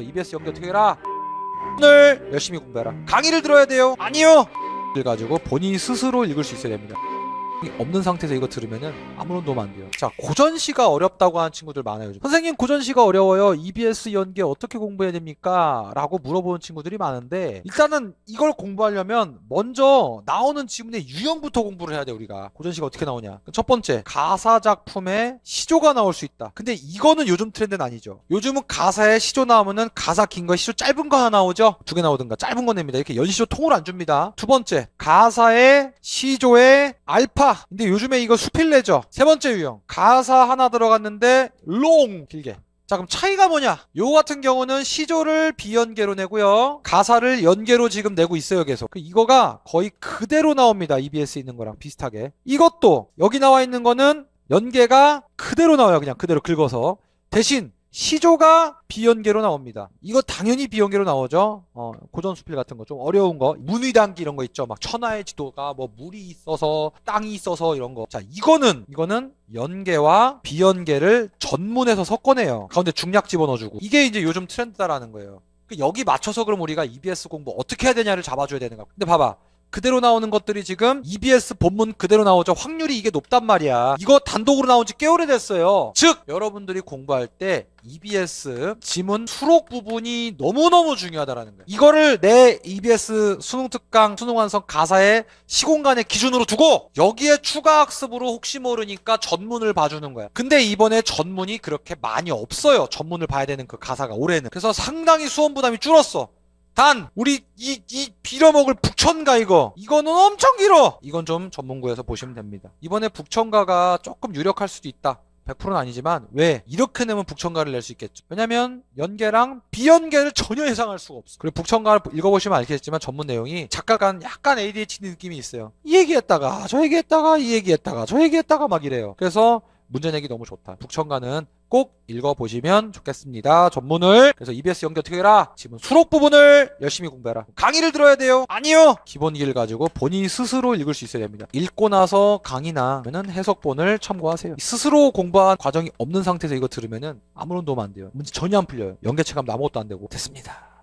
그래서 EBS 연결 해라? 오늘 열심히 공부해라. 강의를 들어야 돼요. 아니요. 을 가지고 본인이 스스로 읽을 수 있어야 됩니다. 이 없는 상태에서 이거 들으면은 아무런 도움 안 돼요. 자, 고전시가 어렵다고 하는 친구들 많아요. 선생님, 고전시가 어려워요. EBS 연계 어떻게 공부해야 됩니까? 라고 물어보는 친구들이 많은데, 일단은 이걸 공부하려면 먼저 나오는 지문의 유형부터 공부를 해야 돼, 우리가. 고전시가 어떻게 나오냐. 첫 번째, 가사 작품에 시조가 나올 수 있다. 근데 이거는 요즘 트렌드는 아니죠. 요즘은 가사에 시조 나오면은 가사 긴 거, 시조 짧은 거 하나 나오죠? 두 개 나오든가 짧은 거 냅니다. 이렇게 연시조 통으로 안 줍니다. 두 번째, 가사에 시조에 알파. 근데 요즘에 이거 수필레죠. 세 번째 유형. 가사 하나 들어갔는데 롱 길게. 자 그럼 차이가 뭐냐? 요 같은 경우는 시조를 비연계로 내고요. 가사를 연계로 지금 내고 있어요 계속. 그 이거가 거의 그대로 나옵니다. EBS 있는 거랑 비슷하게. 이것도 여기 나와 있는 거는 연계가 그대로 나와요. 그냥 그대로 긁어서. 대신 시조가 비연계로 나옵니다. 이거 당연히 비연계로 나오죠. 어, 고전 수필 같은 거 좀 어려운 거, 문의단기 이런 거 있죠. 막 천하의 지도가 뭐 물이 있어서 땅이 있어서 이런 거. 자, 이거는 이거는 연계와 비연계를 전문에서 섞어내요. 가운데 중략 집어넣어주고 이게 이제 요즘 트렌드다라는 거예요. 그 여기 맞춰서 그럼 우리가 EBS 공부 어떻게 해야 되냐를 잡아줘야 되는 거. 근데 봐봐. 그대로 나오는 것들이 지금 EBS 본문 그대로 나오죠. 확률이 이게 높단 말이야. 이거 단독으로 나온 지 꽤 오래됐어요. 즉, 여러분들이 공부할 때 EBS 지문 수록 부분이 너무너무 중요하다라는 거예요. 이거를 내 EBS 수능 특강, 수능 완성 가사의 시공간의 기준으로 두고 여기에 추가 학습으로 혹시 모르니까 전문을 봐주는 거야. 근데 이번에 전문이 그렇게 많이 없어요. 전문을 봐야 되는 그 가사가 올해는. 그래서 상당히 수험 부담이 줄었어. 단 우리 이 이 빌어먹을 북천가 이거. 이거는 엄청 길어. 이건 좀 전문구에서 보시면 됩니다. 이번에 북천가가 조금 유력할 수도 있다. 100%는 아니지만 왜? 이렇게 내면 북천가를 낼 수 있겠죠. 왜냐면 연계랑 비연계를 전혀 예상할 수가 없어. 그리고 북천가를 읽어보시면 알겠지만 전문 내용이 작가가 약간 ADHD 느낌이 있어요. 이 얘기했다가 저 얘기했다가 이 얘기했다가 저 얘기했다가 막 이래요. 그래서 문제 내기 너무 좋다. 북천가는 꼭 읽어보시면 좋겠습니다. 전문을. 그래서 EBS 연결 어떻게 해라? 지금 수록 부분을 열심히 공부해라. 강의를 들어야 돼요? 아니요! 기본기를 가지고 본인이 스스로 읽을 수 있어야 됩니다. 읽고 나서 강의나 는 해석본을 참고하세요. 스스로 공부한 과정이 없는 상태에서 이거 들으면은 아무런 도움 안 돼요. 문제 전혀 안 풀려요. 연계 체감 아무것도 안 되고. 됐습니다.